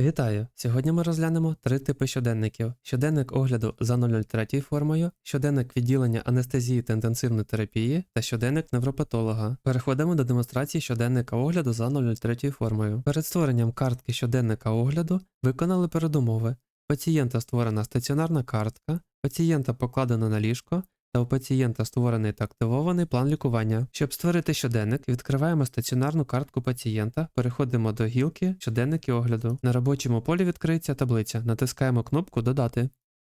Вітаю! Сьогодні ми розглянемо три типи щоденників: щоденник огляду за 003 формою, щоденник відділення анестезії та інтенсивної терапії та щоденник невропатолога. Переходимо до демонстрації щоденника огляду за 003 формою. Перед створенням картки щоденника огляду виконали передумови. Пацієнта створена стаціонарна картка, пацієнта покладено на ліжко, та у пацієнта створений та активований план лікування. Щоб створити щоденник, відкриваємо стаціонарну картку пацієнта, переходимо до гілки щоденники огляду. На робочому полі відкриється таблиця, натискаємо кнопку Додати.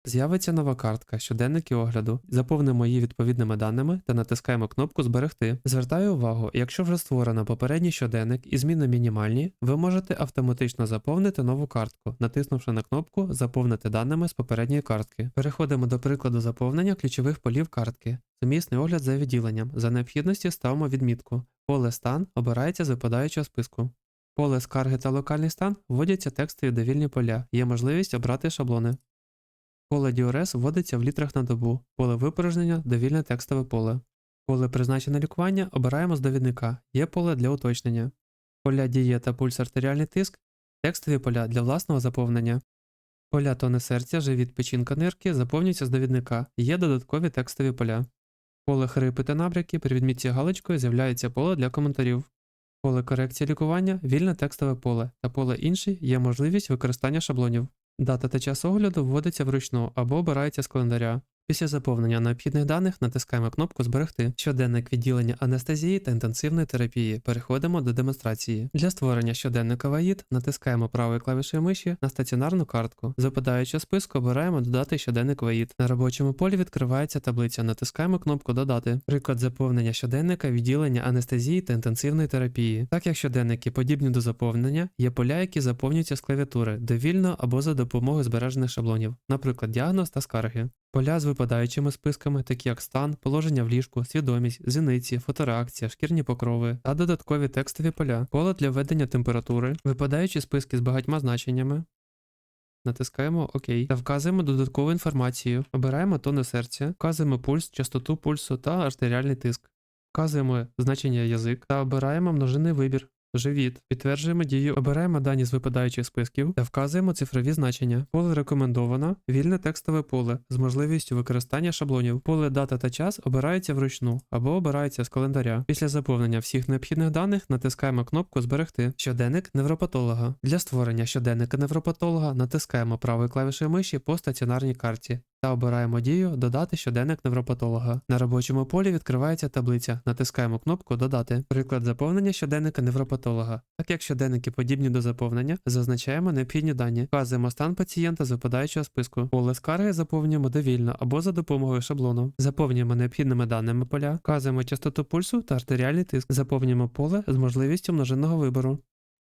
З'явиться нова картка щоденники огляду. Заповнимо її відповідними даними та натискаємо кнопку Зберегти. Звертаю увагу, якщо вже створено попередній щоденник і зміни мінімальні, ви можете автоматично заповнити нову картку, натиснувши на кнопку Заповнити даними з попередньої картки. Переходимо до прикладу заповнення ключових полів картки. Сумісний огляд за відділенням. За необхідності ставимо відмітку. Поле стан обирається з випадаючого списку. Поле скарги та локальний стан вводяться текстові довільні поля. Є можливість обрати шаблони. Поле DRS вводиться в літрах на добу, поле випорожнення довільне текстове поле. Поле призначене лікування обираємо з довідника, є поле для уточнення. Поля діє та пульс артеріальний тиск, текстові поля для власного заповнення. Поля тони серця, живіт печінка нирки заповнюються з довідника, є додаткові текстові поля. Поле хрипи та набряки при відмітці галочкою з'являється поле для коментарів. Поле корекції лікування вільне текстове поле, та поле інший є можливість використання шаблонів. Дата та час огляду вводиться вручну або обирається з календаря. Після заповнення необхідних даних натискаємо кнопку Зберегти. Щоденник відділення анестезії та інтенсивної терапії. Переходимо до демонстрації. Для створення щоденника ВАїД натискаємо правою клавішою миші на стаціонарну картку. З випадаючого списку обираємо Додати щоденник ВАїД. На робочому полі відкривається таблиця. Натискаємо кнопку Додати. Приклад заповнення щоденника відділення анестезії та інтенсивної терапії. Так як щоденники подібні до заповнення, є поля, які заповнюються з клавіатури довільно або за допомогою збережених шаблонів, наприклад, діагноз та скарги. Поля з випадаючими списками, такі як стан, положення в ліжку, свідомість, зіниці, фотореакція, шкірні покрови та додаткові текстові поля, поле для введення температури, випадаючі списки з багатьма значеннями. Натискаємо ОК та вказуємо додаткову інформацію. Обираємо тони серця, вказуємо пульс, частоту пульсу та артеріальний тиск. Вказуємо значення язик та обираємо множинний вибір. Живіт. Підтверджуємо дію, обираємо дані з випадаючих списків та вказуємо цифрові значення. Поле рекомендовано, вільне текстове поле з можливістю використання шаблонів. Поле дата та час обирається вручну або обирається з календаря. Після заповнення всіх необхідних даних натискаємо кнопку Зберегти. Щоденник невропатолога. Для створення щоденника невропатолога натискаємо правою клавішою миші по стаціонарній карті та обираємо дію Додати щоденник невропатолога. На робочому полі відкривається таблиця. Натискаємо кнопку Додати. Приклад заповнення щоденника невропатолога. Так як щоденники подібні до заповнення, зазначаємо необхідні дані, вказуємо стан пацієнта з випадаючого списку. Поле скарги заповнюємо довільно або за допомогою шаблону. Заповнюємо необхідними даними поля, вказуємо частоту пульсу та артеріальний тиск. Заповнюємо поле з можливістю множинного вибору.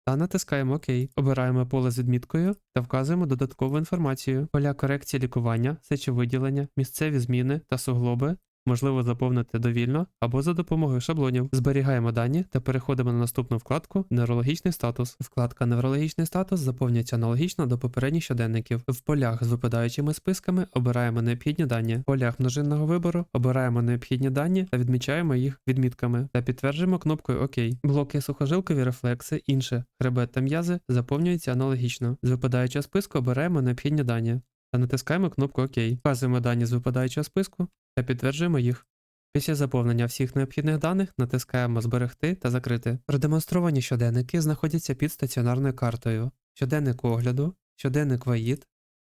Та натискаємо ОК. Обираємо поле з відміткою та вказуємо додаткову інформацію. Поля корекції лікування, сечовиділення, місцеві зміни та суглоби можливо заповнити довільно або за допомогою шаблонів. Зберігаємо дані та переходимо на наступну вкладку Неврологічний статус. Вкладка Неврологічний статус заповнюється аналогічно до попередніх щоденників. В полях з випадаючими списками обираємо необхідні дані. В полях множинного вибору обираємо необхідні дані та відмічаємо їх відмітками та підтверджуємо кнопкою ОК. Блоки сухожилкові рефлекси, інше, хребет та м'язи заповнюються аналогічно. З випадаючого списку обираємо необхідні дані та натискаємо кнопку ОК. Вказуємо дані з випадаючого списку та підтверджуємо їх. Після заповнення всіх необхідних даних натискаємо Зберегти та закрити. Продемонстровані щоденники знаходяться під стаціонарною картою: щоденник огляду, щоденник ВАїД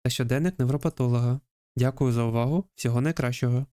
та щоденник невропатолога. Дякую за увагу, всього найкращого.